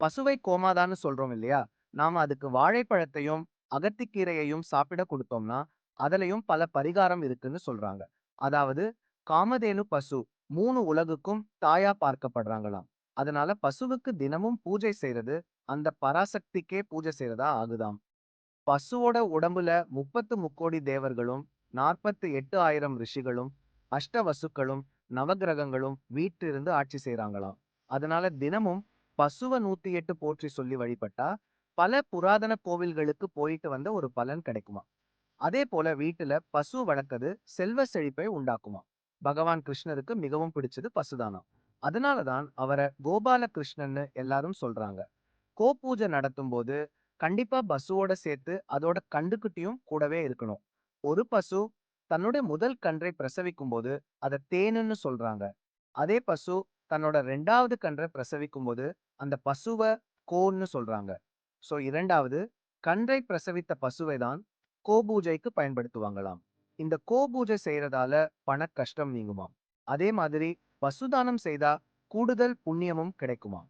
பசுவை கோமாதான்னு சொல்றோம் இல்லையா? நாம அதுக்கு வாழைப்பழத்தையும், அகத்திக்கீரையையும் சாப்பிட குடுத்தோம்னா, அதுலயும் பல பரிகாரம் இருக்குன்னு சொல்றாங்க. அதாவது காமதேனு பசு மூணு உலகுக்கும் தாயா பார்க்கப்படுறாங்களாம். அதனால பசுவுக்கு தினமும் பூஜை செய்யறது அந்த பராசக்திக்கே பூஜை செய்யறதா ஆகுதாம். பசுவோட உடம்புல 30 முக்கோடி தேவர்களும், 48,000 ரிஷிகளும், அஷ்டவசுக்களும், நவக்கிரகங்களும் வீட்டிலிருந்து ஆட்சி செய்யறாங்களாம் அதனால தினமும் பசுவ 108 போற்றி சொல்லி வழிபட்டா, பல புராதன கோவில்களுக்கு போயிட்டு வந்த ஒரு பலன் கிடைக்குமா அதே போல வீட்டுல பசு வளர்க்கது செல்வ செழிப்பை உண்டாக்குமா பகவான் கிருஷ்ணருக்கு மிகவும் பிடிச்சது பசுதானம் அதனாலதான் அவரை கோபால கிருஷ்ணன்னு எல்லாரும் சொல்றாங்க. கோபூஜை நடத்தும்போது கண்டிப்பா பசுவோட சேர்த்து அதோட கண்டுக்குட்டியும் கூடவே இருக்கணும். ஒரு பசு தன்னுடைய முதல் கன்றை பிரசவிக்கும் போது அத தேனுன்னு சொல்றாங்க. அதே பசு தன்னோட ரெண்டாவது கன்றை பிரசவிக்கும் போது அந்த பசுவ கோன்னு சொல்றாங்க. சோ இரண்டாவது கன்றை பிரசவித்த பசுவை தான் கோபூஜைக்கு பயன்படுத்துவாங்களாம். இந்த கோபூஜை செய்யறதால பணக் கஷ்டம் நீங்குமாம். அதே மாதிரி பசுதானம் செய்தா கூடுதல் புண்ணியமும் கிடைக்குமாம்.